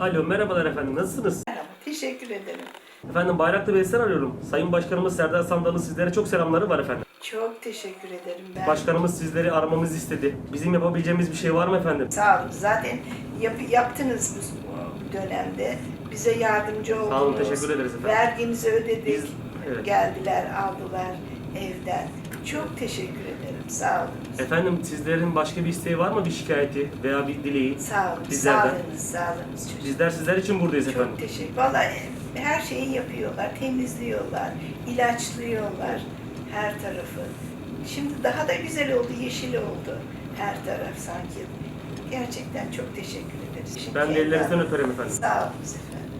Alo merhabalar efendim nasılsınız? Merhaba, teşekkür ederim. Efendim Bayraklı Beysel arıyorum. Sayın Başkanımız Serdar Sandal'ın sizlere çok selamları var efendim. Çok teşekkür ederim ben. Başkanımız sizleri aramamızı istedi. Bizim yapabileceğimiz bir şey var mı efendim? Sağ olun. Zaten yap- yaptınız bu dönemde. Bize yardımcı oldunuz. olun, teşekkür ederiz efendim. Vergimizi ödedik. Biz- evet. Geldiler, aldılar evden. Çok teşekkür ederim. Sağ olun. Efendim sizlerin başka bir isteği var mı? Bir şikayeti veya bir dileği? Sağ olun. Bizlerden. Sağlığınız, sağlığınız çocuk. Bizler sizler için buradayız efendim. Çok teşekkür. Vallahi her şeyi yapıyorlar, temizliyorlar, ilaçlıyorlar her tarafı. Şimdi daha da güzel oldu, yeşil oldu her taraf sanki. Gerçekten çok teşekkür ederiz. Şimdi Ben de ellerinizden öperim efendim. Sağ olun efendim.